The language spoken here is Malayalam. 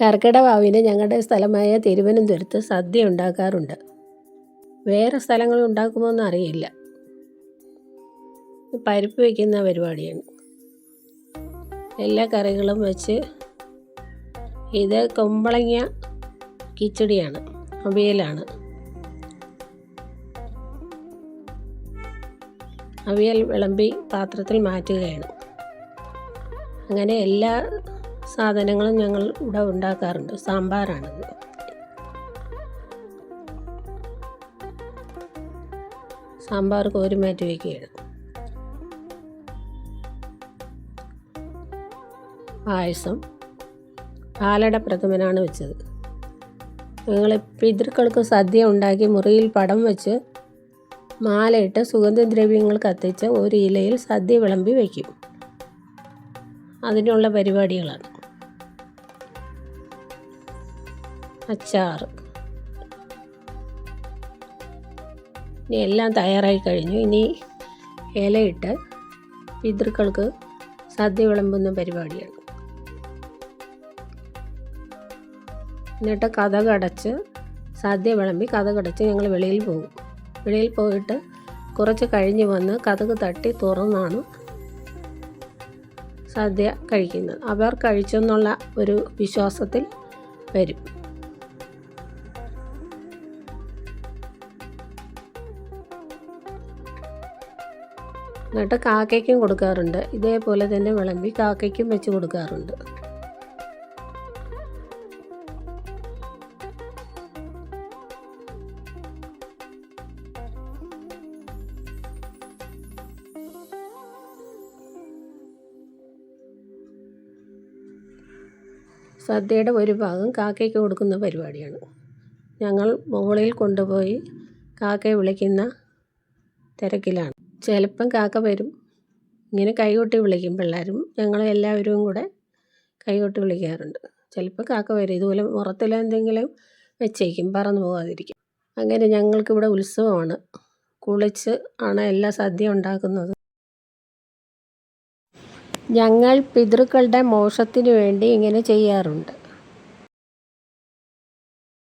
കർക്കിടവാവിന് ഞങ്ങളുടെ സ്ഥലമായ തിരുവനന്തപുരത്ത് സദ്യ ഉണ്ടാക്കാറുണ്ട്. വേറെ സ്ഥലങ്ങൾ ഉണ്ടാക്കുമോ എന്നറിയില്ല പരിപ്പ് വയ്ക്കുന്ന പരിപാടിയാണ്. എല്ലാ കറികളും വെച്ച് ഇത് കുമ്പളങ്ങ കിച്ചടിയാണ് അവിയലാണ്. അവിയൽ വിളമ്പി പാത്രത്തിൽ മാറ്റുകയാണ്. അങ്ങനെ എല്ലാ സാധനങ്ങളും ഞങ്ങൾ ഇവിടെ ഉണ്ടാക്കാറുണ്ട്. സാമ്പാറാണത് സാമ്പാർ കോരി മാറ്റി വയ്ക്കുകയാണ് പായസം. പാലട പ്രഥമനാണ് വെച്ചത്. ഞങ്ങൾ പിതൃക്കൾക്ക് സദ്യ ഉണ്ടാക്കി മുറിയിൽ പടം വെച്ച് മാലയിട്ട് സുഗന്ധദ്രവ്യങ്ങൾ കത്തിച്ച് ഒരു ഇലയിൽ സദ്യ വിളമ്പി വയ്ക്കും. അതിനുള്ള പരിപാടികളാണ്. അച്ചാർ ഇനി എല്ലാം തയ്യാറായി കഴിഞ്ഞു. ഇനി ഇലയിട്ട് പിതൃക്കൾക്ക് സദ്യ വിളമ്പുന്ന പരിപാടിയാണ്. എന്നിട്ട് കഥകടച്ച് സദ്യ വിളമ്പി കഥകടച്ച് ഞങ്ങൾ വെളിയിൽ പോകും. വെളിയിൽ പോയിട്ട് കുറച്ച് കഴിഞ്ഞ് വന്ന് കഥക് തട്ടി തുറന്നാണ് സദ്യ കഴിക്കുന്നത്. അവർ കഴിച്ചെന്നുള്ള ഒരു വിശ്വാസത്തിൽ വരും. എന്നിട്ട് കാക്കയ്ക്കും കൊടുക്കാറുണ്ട്. ഇതേപോലെ തന്നെ വിളമ്പി കാക്കയ്ക്കും വെച്ച് കൊടുക്കാറുണ്ട്. സദ്യയുടെ ഒരു ഭാഗം കാക്കയ്ക്ക് കൊടുക്കുന്ന പരിപാടിയാണ്. ഞങ്ങൾ മുകളിൽ കൊണ്ടുപോയി കാക്കയെ വിളിക്കുന്ന തിരക്കിലാണ്. ചിലപ്പം കാക്ക വരും. ഇങ്ങനെ കൈകൊട്ടി വിളിക്കും പിള്ളേരും. ഞങ്ങൾ എല്ലാവരും കൂടെ കൈകൊട്ടി വിളിക്കാറുണ്ട്. ചിലപ്പോൾ കാക്ക വരും. ഇതുപോലെ മുറത്തിലെന്തെങ്കിലും വെച്ചേക്കും. പറന്നു പോകാതിരിക്കും. അങ്ങനെ ഞങ്ങൾക്കിവിടെ ഉത്സവമാണ്. കുളിച്ച് ആണ് എല്ലാ സദ്യ ഉണ്ടാക്കുന്നത്. ഞങ്ങൾ പിതൃക്കളുടെ മോഷത്തിന് വേണ്ടി ഇങ്ങനെ ചെയ്യാറുണ്ട്.